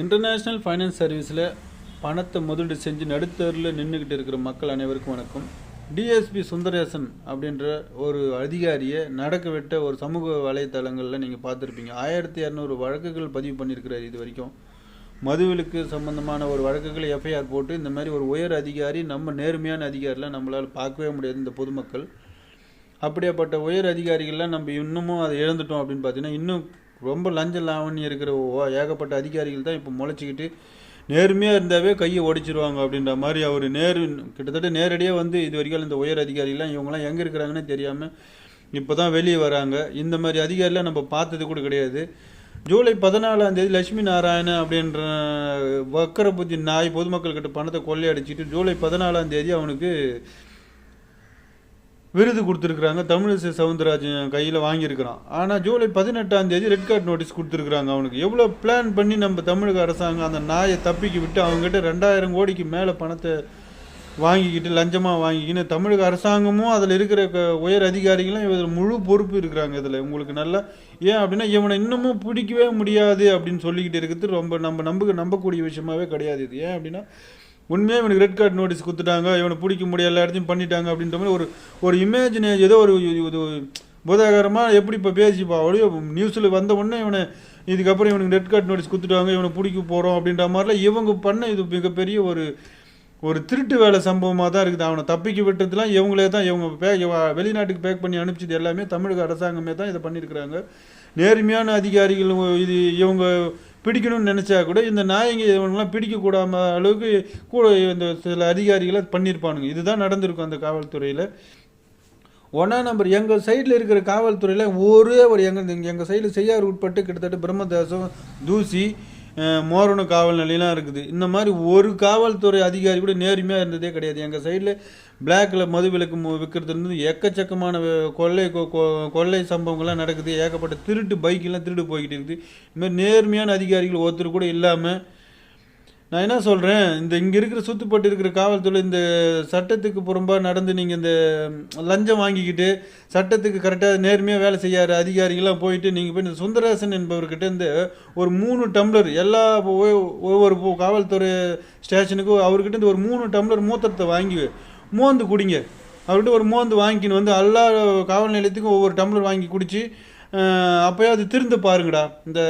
International finance சர்வீஸில் பணத்தை முதலீடு செஞ்சு நடுத்தரில் நின்றுக்கிட்டு இருக்கிற மக்கள் அனைவருக்கும் வணக்கம். டிஎஸ்பி சுந்தரேசன் அப்படின்ற ஒரு அதிகாரியை நடக்க விட்ட ஒரு சமூக வலைத்தளங்களில் நீங்கள் பார்த்துருப்பீங்க. ஆயிரத்தி இரநூறு வழக்குகள் பதிவு பண்ணியிருக்கிறார் இது வரைக்கும். மதுவிலுக்கு சம்பந்தமான ஒரு வழக்குகளை எஃப்ஐஆர் போட்டு இந்த மாதிரி ஒரு உயர் அதிகாரி நம்ம நேர்மையான அதிகாரிலாம் நம்மளால் பார்க்கவே முடியாது இந்த பொதுமக்கள். அப்படியாப்பட்ட உயர் அதிகாரிகள்லாம் நம்ம இன்னமும் அதை இழந்துட்டோம் அப்படின்னு பார்த்தீங்கன்னா இன்னும் ரொம்ப லஞ்ச லாவணி இருக்கிற ஓ- ஏகப்பட்ட அதிகாரிகள் தான் இப்போ முளைச்சிக்கிட்டு நேர்மையாக இருந்தாவே கையை ஒடிச்சிருவாங்க அப்படின்ற மாதிரி அவர் நேரு கிட்டத்தட்ட நேரடியாக வந்து இது வரைக்கும் இந்த உயர் அதிகாரிகள்லாம் இவங்கெல்லாம் எங்கே இருக்கிறாங்கன்னு தெரியாமல் இப்போ தான் வெளியே வராங்க. இந்த மாதிரி அதிகாரிலாம் நம்ம பார்த்தது கூட கிடையாது. ஜூலை பதினாலாம் தேதி லட்சுமி நாராயணன் அப்படின்ற வக்கர புத்தி நாய் பொதுமக்கள்கிட்ட பணத்தை கொள்ளையடிச்சிட்டு ஜூலை பதினாலாம் தேதி அவனுக்கு விருது கொடுத்துருக்குறாங்க. தமிழிசை சவுந்தரராஜன் கையில் வாங்கியிருக்கிறான். ஆனால் ஜூலை பதினெட்டாம் தேதி ரெட் கார்டு நோட்டீஸ் கொடுத்துருக்குறாங்க அவனுக்கு. எவ்வளோ பிளான் பண்ணி நம்ம தமிழக அரசாங்கம் அந்த நாயை தப்பிக்க விட்டு அவங்ககிட்ட ரெண்டாயிரம் கோடிக்கு மேலே பணத்தை வாங்கிக்கிட்டு லஞ்சமாக வாங்கிக்கின்னு தமிழக அரசாங்கமும் அதில் இருக்கிற க- உயர் அதிகாரிகளும் இதில் முழு பொறுப்பு இருக்கிறாங்க இதில். உங்களுக்கு நல்லா ஏன் அப்படின்னா இவனை இன்னமும் பிடிக்கவே முடியாது அப்படின்னு சொல்லிக்கிட்டு இருக்கிறது ரொம்ப நம்ம நம்ப நம்பக்கூடிய விஷயமாவே கிடையாது இது. ஏன் அப்படின்னா உண்மையாக இவனுக்கு ரெட் கார்டு நோட்டீஸ் கொடுத்துட்டாங்க இவனை பிடிக்க முடியாது எல்லா இடத்தையும் பண்ணிட்டாங்க அப்படின்ற மாதிரி ஒரு ஒரு இமேஜினேஜ் ஏதோ ஒரு இது புதாகரமாக எப்படி இப்போ பேசிப்பா? அப்படியே நியூஸில் வந்த உடனே இவனை இதுக்கப்புறம் இவனுக்கு ரெட் கார்டு நோட்டீஸ் கொடுத்துட்டாங்க இவனை பிடிக்க போகிறோம் அப்படின்ற மாதிரிலாம் இவங்க பண்ண இது மிகப்பெரிய ஒரு ஒரு திருட்டு வேலை சம்பவமாக தான் இருக்குது. அவனை தப்பிக்க விட்டதுலாம் இவங்களே தான் இவங்க பேக் வெளிநாட்டுக்கு பேக் பண்ணி அனுப்பிச்சது எல்லாமே தமிழக அரசாங்கமே தான் இதை பண்ணியிருக்கிறாங்க. நேர்மையான அதிகாரிகள் இது இவங்க பிடிக்கணும்னு நினச்சா கூட இந்த நாயங்க இவங்கெல்லாம் பிடிக்கக்கூடாம அளவுக்கு கூட இந்த சில அதிகாரிகளை பண்ணியிருப்பானுங்க. இதுதான் நடந்திருக்கும் அந்த காவல்துறையில். ஒன்றா நம்பர் எங்கள் சைடில் இருக்கிற காவல்துறையில் ஒரே ஒரு எங்கள் எங்கள் சைடில் செய்யார் உட்பட்டு கிட்டத்தட்ட பிரம்மதாசம் தூசி மோரண காவல் நிலையெல்லாம் இருக்குது. இந்த மாதிரி ஒரு காவல்துறை அதிகாரி கூட நேர்மையாக இருந்ததே கிடையாது. எங்கள் சைடில் பிளாக்கில் மது விலக்கு விற்கிறதுலேருந்து விற்கிறது இருந்து எக்கச்சக்கமான கொள்ளை கொ- கொ- கொள்ளை சம்பவங்கள்லாம் நடக்குது. ஏகப்பட்ட திருட்டு பைக்கெல்லாம் திருட்டு போய்கிட்டு இருக்குது. இந்த நேர்மையான அதிகாரிகள் ஒருத்தர் கூட இல்லாமல் நான் என்ன சொல்கிறேன் இந்த இங்கே இருக்கிற சுத்துப்பட்டு இருக்கிற காவல்துறை இந்த சட்டத்துக்கு புறம்பாக நடந்து நீங்கள் இந்த லஞ்சம் வாங்கிக்கிட்டு சட்டத்துக்கு கரெக்டாக நேர்மையாக வேலை செய்யாத அதிகாரிகளாம் போயிட்டு நீங்கள் போய் இந்த சுந்தரேசன் என்பவர்கிட்ட இருந்து ஒரு மூணு டம்ளர் எல்லா ஒவ்வொரு காவல்துறை ஸ்டேஷனுக்கும் அவர்கிட்ட இருந்து ஒரு மூணு டம்ளர் மூத்தத்தை வாங்கி மோந்து குடிங்க. அவர்கிட்ட ஒரு மோந்து வாங்கின்னு வந்து எல்லா காவல் நிலையத்துக்கும் ஒவ்வொரு டம்ளர் வாங்கி குடித்து அப்போயே அது திருந்து பாருங்கடா. இந்த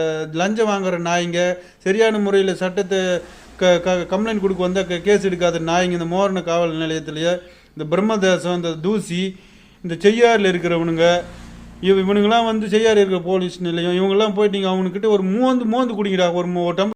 லஞ்சம் வாங்குற நாய்ங்க சரியான முறையில் சட்டத்தை க க கம்ப்ளைண்ட் கொடுக்க வந்தால் கேஸ் எடுக்காத நாய்ங்க இந்த மோரண காவல் நிலையத்திலேயே இந்த பிரம்மதேசம் இந்த தூசி இந்த செய்யாறில் இருக்கிறவனுங்க இவ இவனுங்கெல்லாம் வந்து செய்யாறு இருக்கிற போலீஸ் நிலையம் இவங்கெல்லாம் போயிட்டு நீங்கள் அவனுக்கிட்ட ஒரு மோந்து மோந்து குடிங்கடா ஒரு ஒரு டம்ளர்